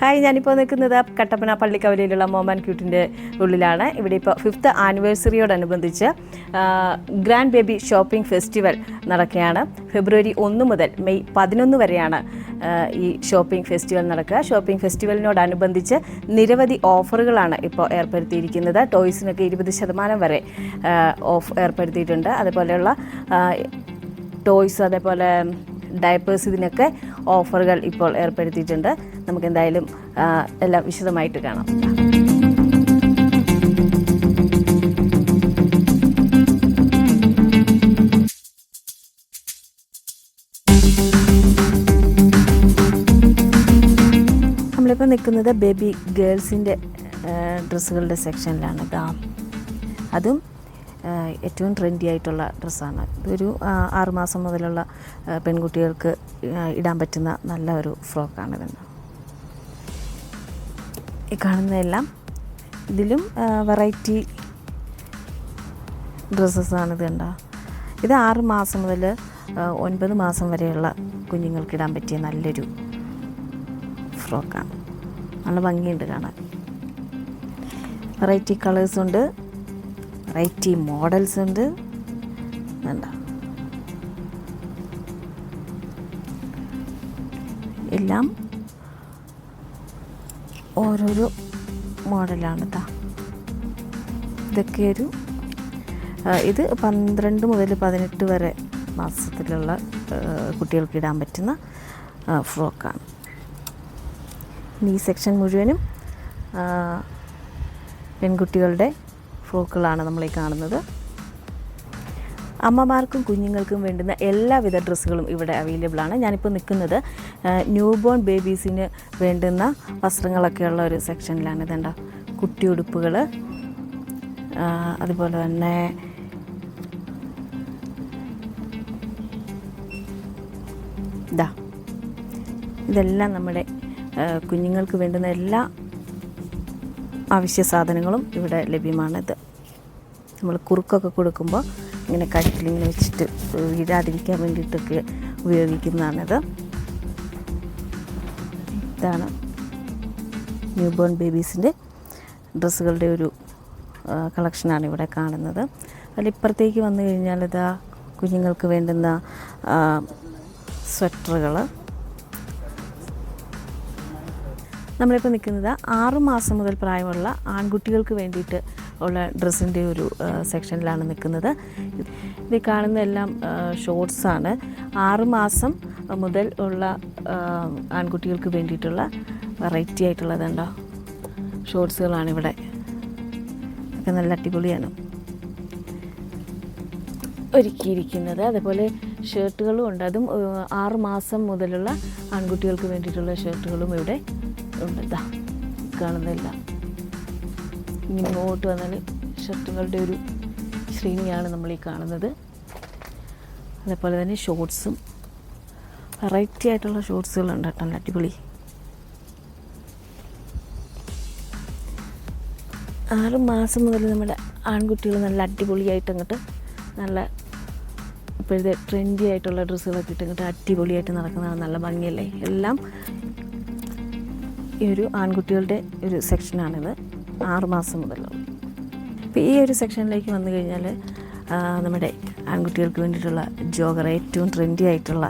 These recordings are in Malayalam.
ഹായ് ഞാനിപ്പോൾ നിൽക്കുന്നത് കട്ടപ്പന പള്ളിക്കവലയിലുള്ള മോമൻ ക്യൂട്ടിന്റെ ഉള്ളിലാണ്. ഇവിടെ ഇപ്പോൾ ഫിഫ്ത്ത് ആനിവേഴ്സറിയോടനുബന്ധിച്ച് ഗ്രാൻഡ് ബേബി ഷോപ്പിംഗ് ഫെസ്റ്റിവൽ നടക്കുകയാണ്. ഫെബ്രുവരി ഒന്ന് മുതൽ മെയ് പതിനൊന്ന് വരെയാണ് ഈ ഷോപ്പിംഗ് ഫെസ്റ്റിവൽ നടക്കുക. ഷോപ്പിംഗ് ഫെസ്റ്റിവലിനോടനുബന്ധിച്ച് നിരവധി ഓഫറുകളാണ് ഇപ്പോൾ ഏർപ്പെടുത്തിയിരിക്കുന്നത്. ടോയ്സിനൊക്കെ ഇരുപത് ശതമാനം വരെ ഓഫ് ഏർപ്പെടുത്തിയിട്ടുണ്ട്. അതുപോലെയുള്ള ടോയ്സ് അതേപോലെ ഡയപ്പേഴ്സ് ഇതിനൊക്കെ ഓഫറുകൾ ഇപ്പോൾ ഏർപ്പെടുത്തിയിട്ടുണ്ട്. നമുക്ക് എന്തായാലും എല്ലാം വിശദമായിട്ട് കാണാം. നമ്മളിപ്പോൾ നിൽക്കുന്നത് ബേബി ഗേൾസിന്റെ ഡ്രസ്സുകളുടെ സെക്ഷനിലാണ് കേട്ടോ അതും ഏറ്റവും ട്രെൻഡി ആയിട്ടുള്ള ഡ്രസ്സാണ്. ഇതൊരു ആറുമാസം മുതലുള്ള പെൺകുട്ടികൾക്ക് ഇടാൻ പറ്റുന്ന നല്ല ഒരു ഫ്രോക്കാണിതെന്ന് ഈ കാണുന്നതെല്ലാം ഇതിലും വെറൈറ്റി ഡ്രസ്സസ്സാണ് ഇത് കണ്ടോ. ഇത് ആറ് മാസം മുതൽ ഒൻപത് മാസം വരെയുള്ള കുഞ്ഞുങ്ങൾക്ക് ഇടാൻ പറ്റിയ നല്ലൊരു ഫ്രോക്കാണ് നല്ല ഭംഗിയുണ്ട് കാണാൻ. വെറൈറ്റി കളേഴ്സ് ഉണ്ട് വെറൈറ്റി മോഡൽസ് ഉണ്ട്. വേണ്ട എല്ലാം ഓരോരോ മോഡലാണ് കേട്ടോ ഇതൊക്കെ ഒരു ഇത് പന്ത്രണ്ട് മുതൽ പതിനെട്ട് വരെ മാസത്തിലുള്ള കുട്ടികൾക്ക് ഇടാൻ പറ്റുന്ന ഫ്രോക്കാണ്. ഈ സെക്ഷൻ മുഴുവനും പെൺകുട്ടികളുടെ ഫ്രോക്കുകളാണ് നമ്മൾ ഈ കാണുന്നത്. അമ്മമാർക്കും കുഞ്ഞുങ്ങൾക്കും വേണ്ടുന്ന എല്ലാവിധ ഡ്രസ്സുകളും ഇവിടെ അവൈലബിൾ ആണ്. ഞാനിപ്പോൾ നിൽക്കുന്നത് ന്യൂ ബോൺ ബേബീസിന് വേണ്ടുന്ന വസ്ത്രങ്ങളൊക്കെയുള്ള ഒരു സെക്ഷനിലാണ് ഇതുണ്ട കുട്ടി ഉടുപ്പുകൾ അതുപോലെ തന്നെ ഇതാ ഇതെല്ലാം നമ്മുടെ കുഞ്ഞുങ്ങൾക്ക് വേണ്ടുന്ന എല്ലാ ആവശ്യ സാധനങ്ങളും ഇവിടെ ലഭ്യമാണിത്. നമ്മൾ കുറുക്കൊക്കെ കൊടുക്കുമ്പോൾ ഇങ്ങനെ കഴുത്തിലിങ്ങനെ വെച്ചിട്ട് വീഴാതിരിക്കാൻ വേണ്ടിയിട്ടൊക്കെ ഉപയോഗിക്കുന്നതാണിത്. ഇതാണ് ന്യൂ ബോൺ ബേബീസിന്റെ ഡ്രസ്സുകളുടെ ഒരു കളക്ഷനാണ് ഇവിടെ കാണുന്നത്. അതിൽ ഇപ്പുറത്തേക്ക് വന്നു കഴിഞ്ഞാൽ ഇതാ കുഞ്ഞുങ്ങൾക്ക് വേണ്ടുന്ന സ്വെറ്ററുകൾ നമ്മളിപ്പോൾ നിൽക്കുന്നത് ആറ് മാസം മുതൽ പ്രായമുള്ള ആൺകുട്ടികൾക്ക് വേണ്ടിയിട്ട് ഉള്ള ഡ്രസ്സിന്റെ ഒരു സെക്ഷനിലാണ് നിൽക്കുന്നത്. ഇത് കാണുന്നതെല്ലാം ഷോർട്സാണ് ആറ് മാസം മുതൽ ഉള്ള ആൺകുട്ടികൾക്ക് വേണ്ടിയിട്ടുള്ള വെറൈറ്റി ആയിട്ടുള്ളതുണ്ടോ ഷോർട്സുകളാണ് ഇവിടെ. ഒക്കെ നല്ല അടിപൊളിയാണ്. ഒരുക്കിയിരിക്കുന്നത്. അതുപോലെ ഷർട്ടുകളും ഉണ്ട്. അതും ആറുമാസം ആറ് മാസം മുതലുള്ള ആൺകുട്ടികൾക്ക് വേണ്ടിയിട്ടുള്ള ഷർട്ടുകളും ഇവിടെ ഉണ്ട് കാണുന്നില്ല. ഇങ്ങനെ ഇങ്ങോട്ട് വന്നാൽ ഷർട്ടുകളുടെ ഒരു ശ്രേണിയാണ് നമ്മൾ ഈ കാണുന്നത്. അതേപോലെ തന്നെ ഷോർട്സും വെറൈറ്റി ആയിട്ടുള്ള ഷോർട്സുകളുണ്ട് കേട്ടോ നല്ല അടിപൊളി. ആറ് മാസം മുതൽ നമ്മുടെ ആൺകുട്ടികൾ നല്ല അടിപൊളിയായിട്ട് അങ്ങോട്ട് നല്ല ഇപ്പോഴത്തെ ട്രെൻഡി ആയിട്ടുള്ള ഡ്രസ്സുകളൊക്കെ ഇട്ട് ഇങ്ങോട്ട് അടിപൊളിയായിട്ട് നടക്കുന്നതാണ് നല്ല ഭംഗിയല്ലേ? എല്ലാം ഈ ഒരു ആൺകുട്ടികളുടെ ഒരു സെക്ഷനാണിത് ആറുമാസം മുതലുള്ള അപ്പോൾ ഈ ഒരു സെക്ഷനിലേക്ക് വന്നു കഴിഞ്ഞാൽ നമ്മുടെ ആൺകുട്ടികൾക്ക് വേണ്ടിയിട്ടുള്ള ജോഗർ ഏറ്റവും ട്രെൻഡി ആയിട്ടുള്ള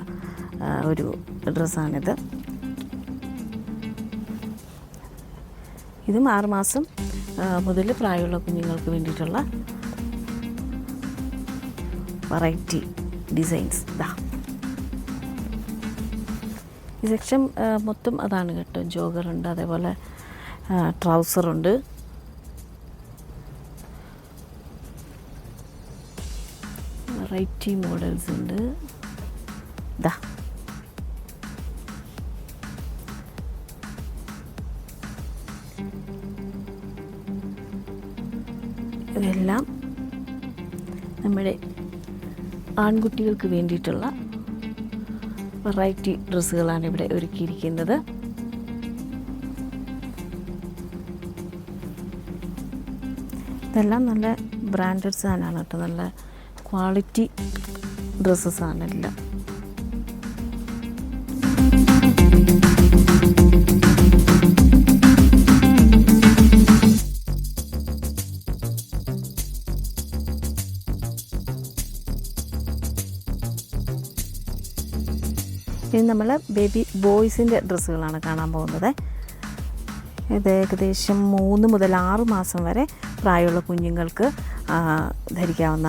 ഒരു ഡ്രസ്സാണിത്. ഇതും ആറുമാസം മുതൽ പ്രായമുള്ള കുഞ്ഞുങ്ങൾക്ക് വേണ്ടിയിട്ടുള്ള വെറൈറ്റി ഡിസൈൻസ് ഇതാ ഈ സെക്ഷൻ മൊത്തം അതാണ് കേട്ടോ. ജോഗറുണ്ട് അതേപോലെ ട്രൗസറുണ്ട്. വെറൈറ്റി മോഡൽസ് ഉണ്ട് ദാ. ഇതെല്ലാം നമ്മുടെ ആൺകുട്ടികൾക്ക് വേണ്ടിയിട്ടുള്ള വെറൈറ്റി ഡ്രസ്സുകളാണ് ഇവിടെ ഒരുക്കിയിരിക്കുന്നത്. ഇതെല്ലാം നല്ല ബ്രാൻഡഡ് സാധനമാണ് കേട്ടോ. നല്ല ക്വാളിറ്റി ഡ്രസ്സസ് ആണ് എല്ലാം. നമ്മൾ ബേബി ബോയ്സിന്റെ ഡ്രസ്സുകളാണ് കാണാൻ പോകുന്നത്. ഇത് ഏകദേശം മൂന്ന് മുതൽ ആറ് മാസം വരെ പ്രായമുള്ള കുഞ്ഞുങ്ങൾക്ക് ധരിക്കാവുന്ന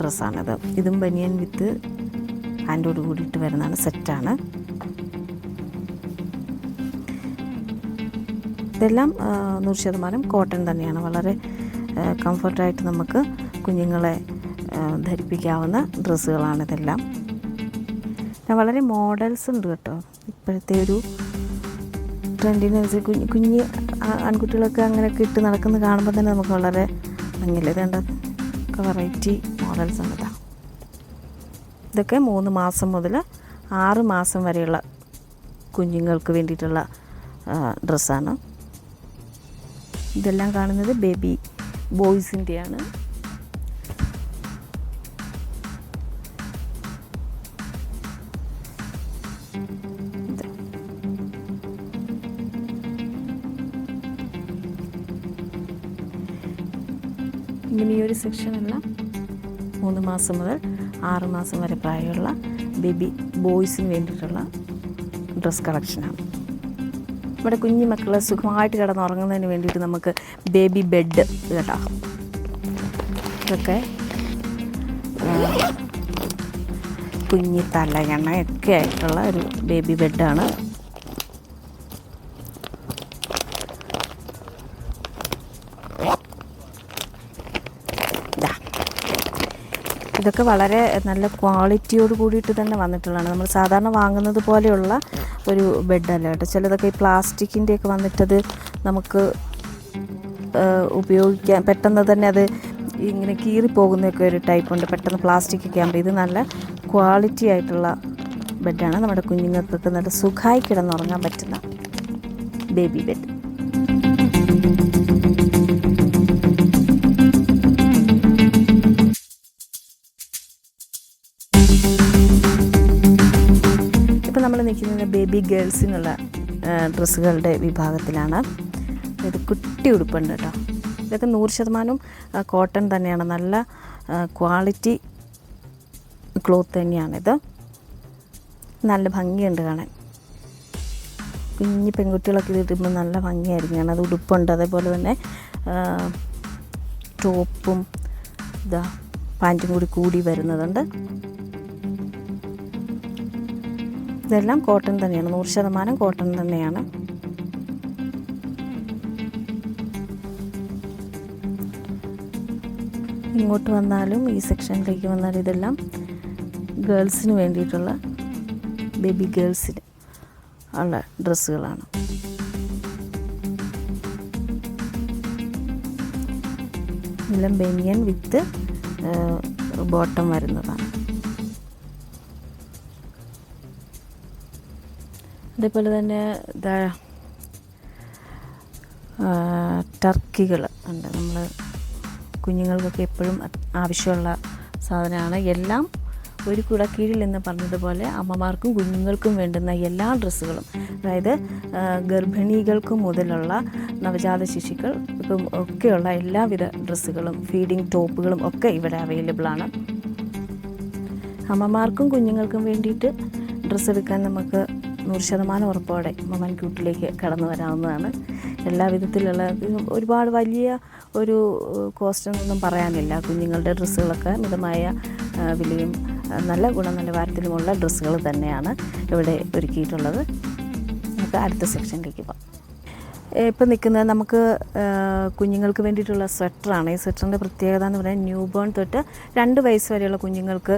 ഡ്രസ്സാണിത്. ഇതും ബനിയൻ വിത്ത് ഹാൻഡോട് കൂടിയിട്ട് വരുന്നതാണ് സെറ്റാണ്. ഇതെല്ലാം നൂറ് ശതമാനം കോട്ടൺ തന്നെയാണ്. വളരെ കംഫർട്ടായിട്ട് നമുക്ക് കുഞ്ഞുങ്ങളെ ധരിപ്പിക്കാവുന്ന ഡ്രസ്സുകളാണ് ഇതെല്ലാം വളരെ മോഡൽസ് ഉണ്ട് കേട്ടോ. ഇപ്പോഴത്തെ ഒരു ട്രെൻഡിനനുസരിച്ച് കുഞ്ഞ് കുഞ്ഞ് ആൺകുട്ടികളൊക്കെ അങ്ങനെയൊക്കെ ഇട്ട് നടക്കുന്നത് കാണുമ്പോൾ തന്നെ നമുക്ക് വളരെ ഭംഗിയില്ല? ഇതേണ്ട വെറൈറ്റി മോഡൽസ് ഉണ്ട് ഇതാ ഇതൊക്കെ മൂന്ന് മാസം മുതൽ ആറ് മാസം വരെയുള്ള കുഞ്ഞുങ്ങൾക്ക് വേണ്ടിയിട്ടുള്ള ഡ്രസ്സാണ് ഇതെല്ലാം കാണുന്നത് ബേബി ബോയ്സിന്റെയാണ് ഇങ്ങനെ അല്ല മൂന്ന് മാസം മുതൽ ആറ് മാസം വരെ പ്രായമുള്ള ബേബി ബോയ്സിന് വേണ്ടിയിട്ടുള്ള ഡ്രസ് കളക്ഷനാണ്. നമ്മുടെ കുഞ്ഞു മക്കൾ സുഖമായിട്ട് കിടന്നുറങ്ങുന്നതിന് വേണ്ടിയിട്ട് നമുക്ക് ബേബി ബെഡ് കേട്ടോ ഇതൊക്കെ കുഞ്ഞി കുഞ്ഞി ഒക്കെ ആയിട്ടുള്ള ഒരു ബേബി ബെഡാണ്. ഇതാ ഇതൊക്കെ വളരെ നല്ല ക്വാളിറ്റിയോട് കൂടിയിട്ട് തന്നെ വന്നിട്ടുള്ളതാണ്. നമ്മൾ സാധാരണ വാങ്ങുന്നത് പോലെയുള്ള ഒരു ബെഡല്ല കേട്ടോ? ചിലതൊക്കെ ഈ പ്ലാസ്റ്റിക്കിന്റെയൊക്കെ വന്നിട്ടത് നമുക്ക് ഉപയോഗിക്കാൻ പെട്ടെന്ന് തന്നെ അത് ഇങ്ങനെ കീറിപ്പോകുന്നൊക്കെ ഒരു ടൈപ്പ് ഉണ്ട്. പെട്ടെന്ന് പ്ലാസ്റ്റിക് ഒക്കെ ആകുമ്പോൾ ഇത് നല്ല ക്വാളിറ്റി ആയിട്ടുള്ള ബെഡാണ് നമ്മുടെ കുഞ്ഞുങ്ങൾക്കൊക്കെ നല്ല സുഖമായി കിടന്നുറങ്ങാൻ പറ്റുന്ന ബേബി ബെഡ് നിൽക്കുന്നത് ബേബി ഗേൾസിനുള്ള ഡ്രസ്സുകളുടെ വിഭാഗത്തിലാണ്. ഇത് കുട്ടി ഉടുപ്പുണ്ട് കേട്ടോ. ഇതൊക്കെ നൂറ് ശതമാനം കോട്ടൺ തന്നെയാണ്. നല്ല ക്വാളിറ്റി ക്ലോത്ത് തന്നെയാണിത്. നല്ല ഭംഗിയുണ്ട് കാണാൻ. കുഞ്ഞു പെൺകുട്ടികളൊക്കെ ഇടുമ്പോൾ നല്ല ഭംഗിയായിരിക്കും. കാരണം അത് ഉടുപ്പുണ്ട്. അതേപോലെ തന്നെ ടോപ്പും ഇതാ പാന്റും കൂടി കൂടി വരുന്നതുണ്ട്. ഇതെല്ലാം കോട്ടൺ തന്നെയാണ്. നൂറ് ശതമാനം കോട്ടൺ തന്നെയാണ്. ഇങ്ങോട്ട് വന്നാലും ഈ സെക്ഷനിലേക്ക് വന്നാലും ഇതെല്ലാം ഗേൾസിന് വേണ്ടിയിട്ടുള്ള ബേബി ഗേൾസിന് ഉള്ള ഡ്രസ്സുകളാണ്. എല്ലാം ബനിയൻ വിത്ത് ബോട്ടം വരുന്നതാണ്. അതേപോലെ തന്നെ ടർക്കികൾ ഉണ്ട്. നമ്മൾ കുഞ്ഞുങ്ങൾക്കൊക്കെ എപ്പോഴും ആവശ്യമുള്ള സാധനമാണ്. എല്ലാം ഒരു കുടക്കീഴിൽ എന്ന് പറഞ്ഞതുപോലെ അമ്മമാർക്കും കുഞ്ഞുങ്ങൾക്കും വേണ്ടുന്ന എല്ലാ ഡ്രസ്സുകളും. അതായത് ഗർഭിണികൾക്കും മുതലുള്ള നവജാത ശിശുക്കൾ ഇപ്പം ഒക്കെയുള്ള എല്ലാവിധ ഡ്രസ്സുകളും ഫീഡിങ് ടോപ്പുകളും ഒക്കെ ഇവിടെ അവൈലബിൾ ആണ്. അമ്മമാർക്കും കുഞ്ഞുങ്ങൾക്കും വേണ്ടിയിട്ട് ഡ്രസ്സ് എടുക്കാൻ നമുക്ക് നൂറ് ശതമാനം ഉറപ്പോടെ മമ്മൻ ക്യൂട്ടിലേക്ക് കടന്നു വരാവുന്നതാണ്. എല്ലാ വിധത്തിലുള്ള ഒരുപാട് വലിയ ഒരു കോസ്റ്റ് എന്നൊന്നും പറയാനില്ല. കുഞ്ഞുങ്ങളുടെ ഡ്രസ്സുകളൊക്കെ മിതമായ വിലയും നല്ല ഗുണനിലവാരത്തിലുമുള്ള ഡ്രസ്സുകൾ തന്നെയാണ് ഇവിടെ ഒരുക്കിയിട്ടുള്ളത്. നമുക്ക് അടുത്ത സെക്ഷനിലേക്ക് പോകാം. ഇപ്പം നിൽക്കുന്നത് നമുക്ക് കുഞ്ഞുങ്ങൾക്ക് വേണ്ടിയിട്ടുള്ള സ്വെറ്ററാണ്. ഈ സ്വെറ്ററിന്റെ പ്രത്യേകത എന്ന് പറയുന്നത് ന്യൂ ബോൺ തൊട്ട് രണ്ട് വയസ്സ് വരെയുള്ള കുഞ്ഞുങ്ങൾക്ക്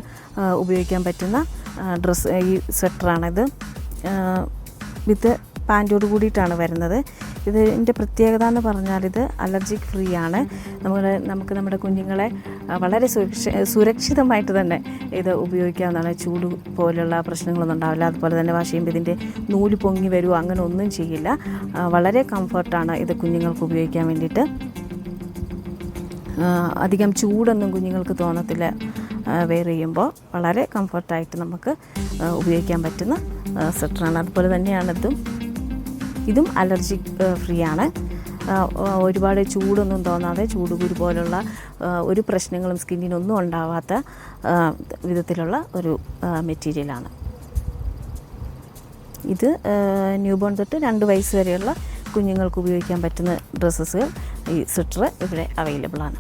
ഉപയോഗിക്കാൻ പറ്റുന്ന ഡ്രസ് ഡ്രസ്സ് ഈ സ്വെറ്ററാണിത്. വിത്ത് പാന്റോട് കൂടിയിട്ടാണ് വരുന്നത്. ഇതിന്റെ പ്രത്യേകത എന്ന് പറഞ്ഞാൽ ഇത് അലർജിക് ഫ്രീ ആണ്. നമ്മൾ നമുക്ക് നമ്മുടെ കുഞ്ഞുങ്ങളെ വളരെ സുരക്ഷ സുരക്ഷിതമായിട്ട് തന്നെ ഇത് ഉപയോഗിക്കാവുന്നതാണ്. ചൂട് പോലുള്ള പ്രശ്നങ്ങളൊന്നും ഉണ്ടാവില്ല. അതുപോലെ തന്നെ വാഷ് ചെയ്യുമ്പോൾ ഇതിന്റെ നൂൽ പൊങ്ങി വരുമോ അങ്ങനെ ഒന്നും ചെയ്യില്ല. വളരെ കംഫർട്ടാണ് ഇത് കുഞ്ഞുങ്ങൾക്ക് ഉപയോഗിക്കാൻ വേണ്ടിയിട്ട്. അധികം ചൂടൊന്നും കുഞ്ഞുങ്ങൾക്ക് തോന്നത്തില്ല. വെയർ ചെയ്യുമ്പോൾ വളരെ കംഫർട്ടായിട്ട് നമുക്ക് ഉപയോഗിക്കാൻ പറ്റുന്ന സ്വെറ്ററാണ് അതുപോലെ തന്നെയാണ് ഇതും. ഇതും അലർജി ഫ്രീ ആണ്. ഒരുപാട് ചൂടൊന്നും തോന്നാതെ ചൂടുകുരു പോലുള്ള ഒരു പ്രശ്നങ്ങളും സ്കിന്നിനൊന്നും ഉണ്ടാവാത്ത വിധത്തിലുള്ള ഒരു മെറ്റീരിയലാണ് ഇത് ന്യൂ ബോൺ തൊട്ട് രണ്ട് വയസ്സ് വരെയുള്ള കുഞ്ഞുങ്ങൾക്ക് ഉപയോഗിക്കാൻ പറ്റുന്ന ഡ്രസ്സസുകൾ ഈ സ്വിറ്റർ ഇവിടെ അവൈലബിൾ ആണ്.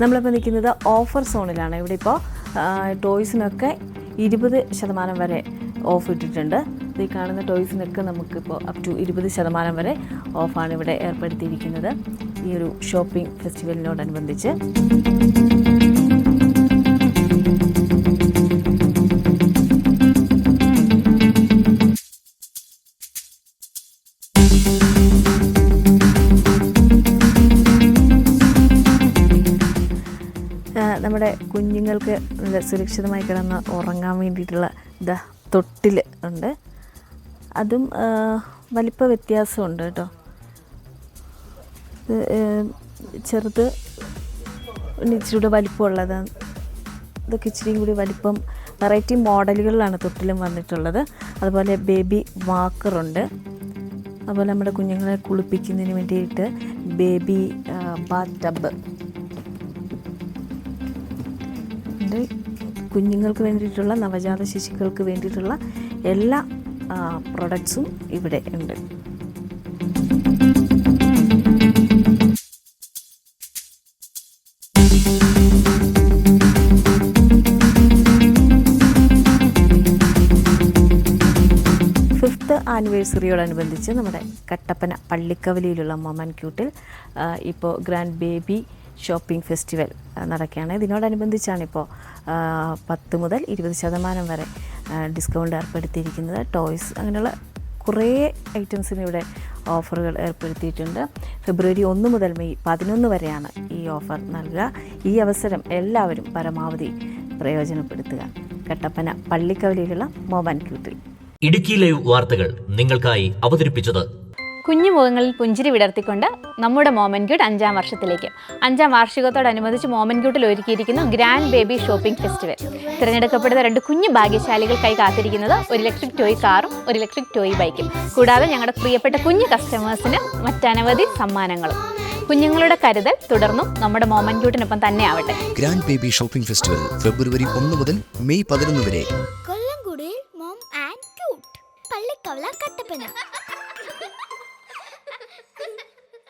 നമ്മളിപ്പോൾ നിൽക്കുന്നത് ഓഫർ സോണിലാണ് ഇവിടെ ഇപ്പോൾ ടോയ്സിനൊക്കെ ഇരുപത് ശതമാനം വരെ ഓഫ് ഇട്ടിട്ടുണ്ട്. ഈ കാണുന്ന ടോയ്സിനൊക്കെ നമുക്കിപ്പോൾ അപ് ടു ഇരുപത് ശതമാനം വരെ ഓഫാണ് ഇവിടെ ഏർപ്പെടുത്തിയിരിക്കുന്നത്. ഈ ഒരു ഷോപ്പിംഗ് ഫെസ്റ്റിവലിനോടനുബന്ധിച്ച് നമ്മുടെ കുഞ്ഞുങ്ങൾക്ക് നല്ല സുരക്ഷിതമായി കിടന്ന് ഉറങ്ങാൻ വേണ്ടിയിട്ടുള്ള ദ തൊട്ടിൽ ഉണ്ട്. അതും വലിപ്പ വ്യത്യാസമുണ്ട് കേട്ടോ. ചെറുത് ഇച്ചിരിയുടെ ഇച്ചിരി വലിപ്പമുള്ളത്. ഇതൊക്കെ ഇച്ചിരിയും കൂടി വലിപ്പം വെറൈറ്റി മോഡലുകളിലാണ് തൊട്ടിലും വന്നിട്ടുള്ളത്. അതുപോലെ ബേബി വാക്കറുണ്ട് അതുപോലെ നമ്മുടെ കുഞ്ഞുങ്ങളെ കുളിപ്പിക്കുന്നതിന് വേണ്ടിയിട്ട് ബേബി ബാത്ത് ടബ്. ഉണ്ട് കുഞ്ഞുങ്ങൾക്ക് വേണ്ടിയിട്ടുള്ള നവജാത ശിശുക്കൾക്ക് വേണ്ടിയിട്ടുള്ള എല്ലാ പ്രൊഡക്ട്സും ഇവിടെ ഉണ്ട്. ആനിവേഴ്സറിയോടനുബന്ധിച്ച് നമ്മുടെ കട്ടപ്പന പള്ളിക്കവലിയിലുള്ള മൊമൻ ക്യൂട്ടിൽ ഇപ്പോൾ ഗ്രാൻഡ് ബേബി ഷോപ്പിംഗ് ഫെസ്റ്റിവൽ നടക്കുകയാണ്. ഇതിനോടനുബന്ധിച്ചാണ് ഇപ്പോൾ ആ, പത്ത് മുതൽ ഇരുപത് ശതമാനം വരെ ഡിസ്കൗണ്ട് ഏർപ്പെടുത്തിയിരിക്കുന്നത്. ടോയ്സ് അങ്ങനെയുള്ള കുറേ ഐറ്റംസിന് ഇവിടെ ഓഫറുകൾ ഏർപ്പെടുത്തിയിട്ടുണ്ട്. ഫെബ്രുവരി ഒന്ന് മുതൽ മെയ് പതിനൊന്ന് വരെയാണ് ഈ ഓഫർ നൽകുക. ഈ അവസരം എല്ലാവരും പരമാവധി പ്രയോജനപ്പെടുത്തുക. കട്ടപ്പന പള്ളിക്കവലിയിലുള്ള മോബൻ ക്യൂട്ടിൽ. ഇടുക്കി ലൈവ് വാർത്തകൾ നിങ്ങൾക്കായി അവതരിപ്പിച്ചത് കുഞ്ഞു മുഖങ്ങളിൽ പുഞ്ചിരി വിടർത്തിക്കൊണ്ട് നമ്മുടെ മോമൻ ക്യൂട്ട് അഞ്ചാം വർഷത്തിലേക്ക്. അഞ്ചാം വാർഷികത്തോടനുബന്ധിച്ച് മോമൻ ക്യൂട്ടിൽ ഒരുക്കിയിരിക്കുന്ന ഗ്രാൻഡ് ബേബി ഷോപ്പിംഗ് ഫെസ്റ്റിവൽ. തിരഞ്ഞെടുക്കപ്പെടുന്ന രണ്ട് കുഞ്ഞു ഭാഗ്യശാലികൾക്കായി കാത്തിരിക്കുന്നത് ഒരു ഇലക്ട്രിക് ടോയ് കാറും ഒരു ഇലക്ട്രിക് ടോയ് ബൈക്കും. കൂടാതെ ഞങ്ങളുടെ പ്രിയപ്പെട്ട കുഞ്ഞു കസ്റ്റമേഴ്സിന് മറ്റനവധി സമ്മാനങ്ങളും. കുഞ്ഞുങ്ങളുടെ കരുതൽ തുടർന്നും നമ്മുടെ മോമൻ ക്യൂട്ടിനൊപ്പം തന്നെ ആവട്ടെ. Grand baby shopping festival February ഒന്ന് മുതൽ മെയ് പതിനൊന്ന് വരെ. കൊല്ലംകുടിയിൽ mom and cute. Pallikkavala Kattappana.